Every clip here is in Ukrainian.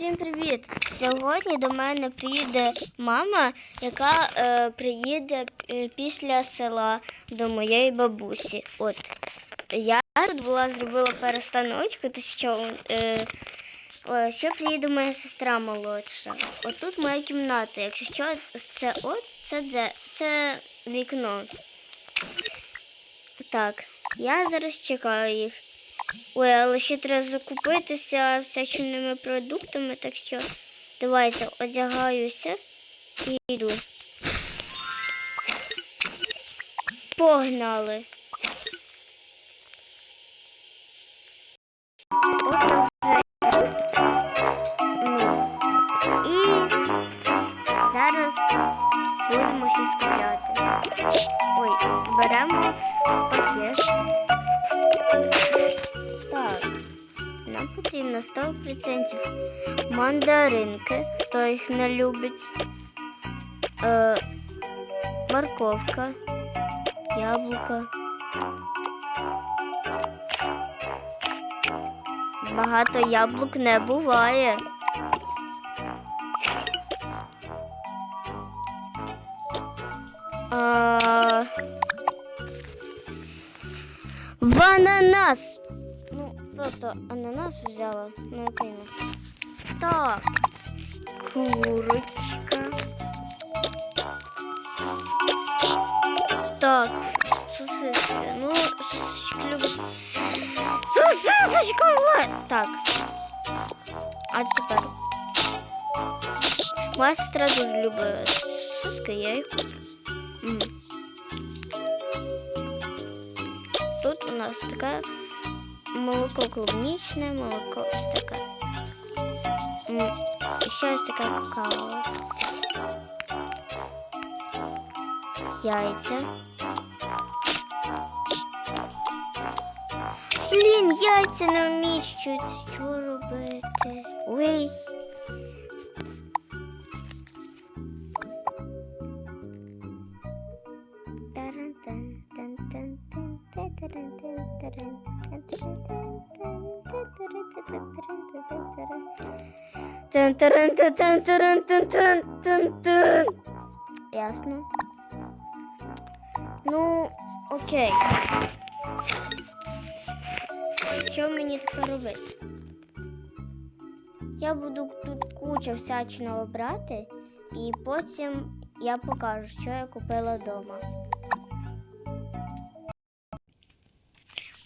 Всім привіт! Сьогодні до мене приїде мама, яка е, приїде е, після села до моєї бабусі. От я тут була зробила перестановочку, то що е, о, ще приїде моя сестра молодша. От тут моя кімната. Якщо що, це от це де це вікно. Так, я зараз чекаю їх. Ой, але ще треба закупитися всячиними продуктами, так що давайте одягаюся і йду. Погнали. Будемо щось купляти. Ой, беремо пакет. Нам потрібно 100% мандаринки, хто їх не любить. Е, морковка, яблука. Багато яблук не буває. А... В. Просто ананас взяла. Ну, пойму. Так. Курочка. Так. Сосиски. Ну, сосисочки любить. Сосисочка! вот! Так. А тепер. Моя сестра дуже любить сосиски, я. М. Тут у нас такая молоко клубничное, молоко ось таке. Ще какао. Яйця. Блін, яйця не вміщують. Що робити? Ой. Ясно. Ну, окей. Що мені тепер робити? Я буду тут кучу всячного брати, і потім я покажу, що я купила вдома.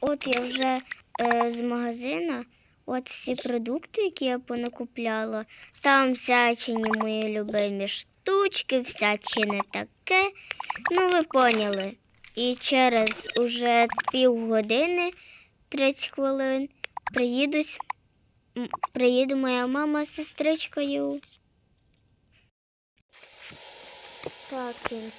От я вже е, з магазина, от всі продукти, які я понакупляла. Там всячині мої любимі штучки, всячине таке. Ну, ви поняли. І через уже півгодини, 30 хвилин, приїдуть, приїде моя мама з сестричкою. Так, кінець.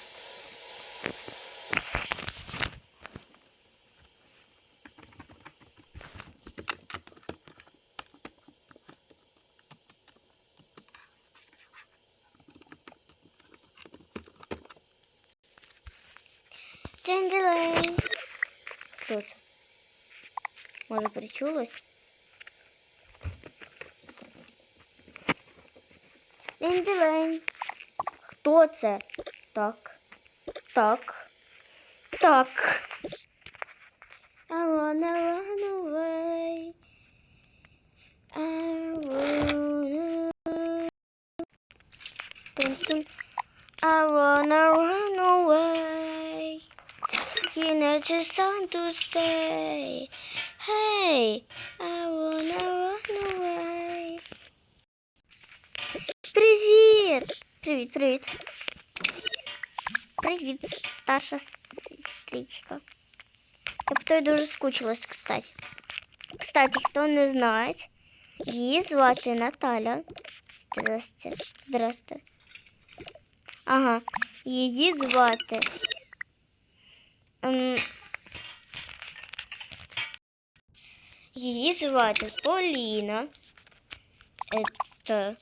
День-делень. Хто це? Може, причулось? День-делень. Хто це? Так. Так. Так. I wanna run away. I wanna... Dun-dun. I wanna run away. You know just something to say. Hey, I wanna run away. Привіт! Привіт, привіт. Привіт, старша с- сестричка. Я по той дуже скучилась, кстати. Кстати, хто не знає, її звати Наталя. Здрасте. Здрасте. Ага, її звати. Ем, її звати Поліна. Ето.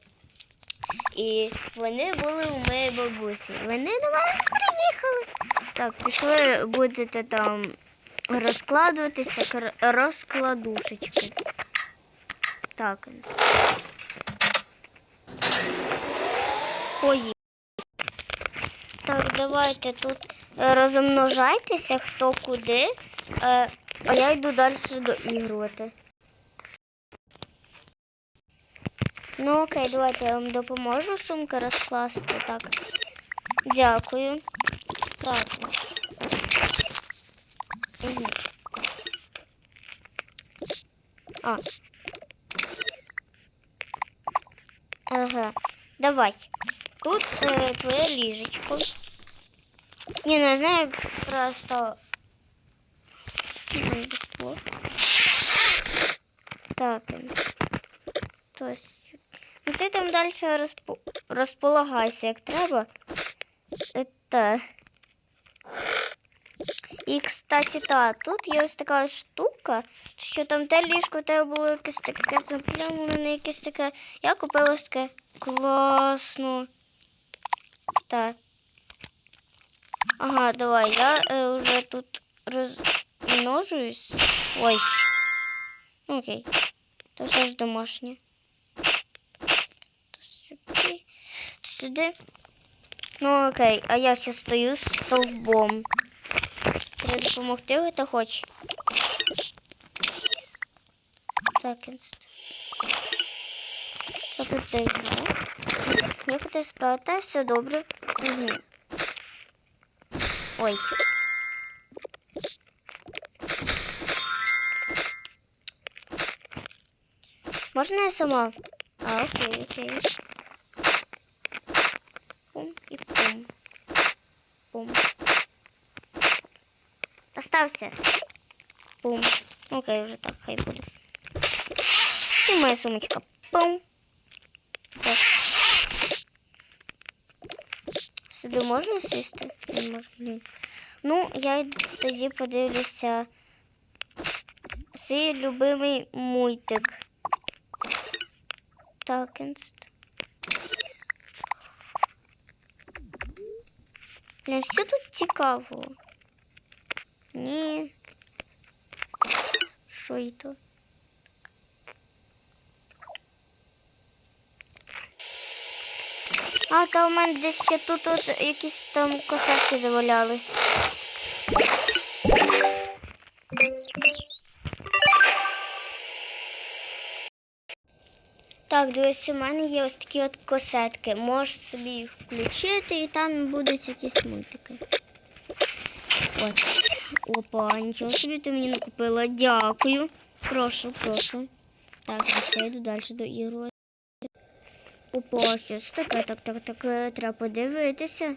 І вони були у моєї бабусі. Вони до мене приїхали. Так, пішли, будете там розкладуватися, розкладушечки. Так. поїсти. Так, давайте тут розмножайтеся хто куди, е, а я йду далі доігрувати. Ну окей, давайте я вам допоможу сумки розкласти. Так. Дякую. Так. Угу. А. Ага. Давай. Тут е, твоє ліжечко. Не знаю, просто. Так. То есть... Ну ти там далі розпо... розполагайся, як треба. Это... І, кстати, та, тут є ось така штука, що там те ліжко у тебе було якесь таке заплямлене, якесь таке. Я купила таке класно. Так. Ага, давай, я е, вже тут розмножуюсь. Ой. Ну, Окей. То все ж домашнє. То сюди. То сюди. Ну окей, а я ще стою з стовбом. Треба допомогти, хто хоче. Так, інст. Я тут доіграю. Як ти справа? Все добре. Угу. Ой. Можна я сама? А, окей, окей. Пум і пум. Пум. Остався. Пум. Окей, вже так, хай буде. І моя сумочка. Пум. Сюди можна сісти? Не можна. Ну, я тоді подивлюся. Свій любимий мультик. Так, інст. Що тут цікавого? Ні. Що і то? А, та у мене десь ще тут от якісь там косатки завалялись. Так, дивись, у мене є ось такі от косетки. Можеш собі їх включити і там будуть якісь мультики. От. Опа, нічого собі ти мені накупила. Дякую. Прошу, прошу. Так, я йду далі до ігру. Опа, щось таке, так, так, так, е, треба подивитися.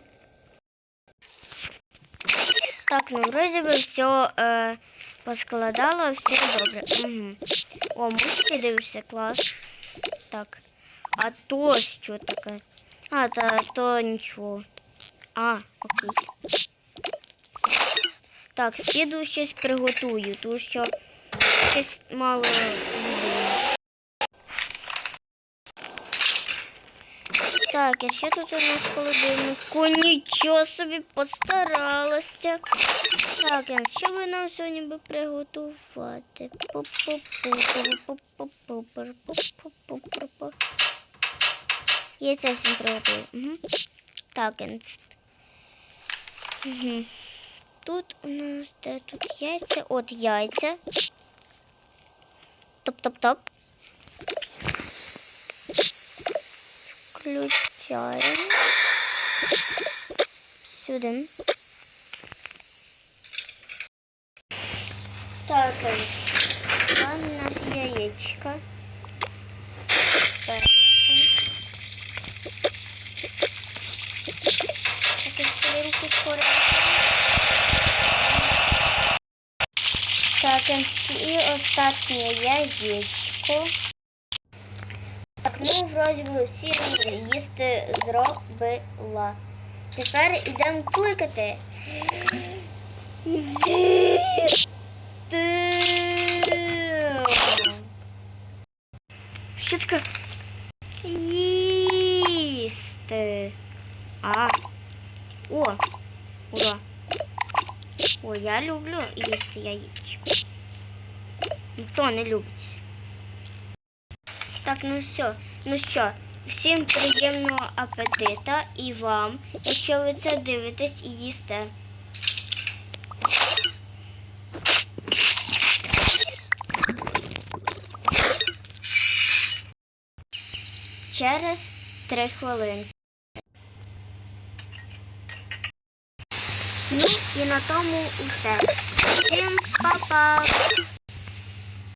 Так, ну вроді би все е, поскладала, все добре. Угу. О, мультики дивишся, клас. Так. А то що таке? А, та то нічого. А, окей. Так, піду щось приготую, тому що щось мало Так, а ще тут у нас холодильнику. Нічого собі постаралася. Так, а що ви нам сьогодні би приготувати? Я це всім приготую. Так, Тут у нас де тут яйця. От яйця. Топ-топ-топ. включаем. Сюда. Так, а у нас яичко. Так, і останнє яєчко. Ну, вроді би всі їсти зробила. Тепер йдемо кликати. Що таке? Їсти. А. О, ура. О, я люблю їсти яєчко. Ніхто не любить. Так, ну все. Ну що, Всім приємного апетита і вам, якщо ви це дивитесь і їсте. Через три хвилини. Ну і на тому усе. Всім па-па!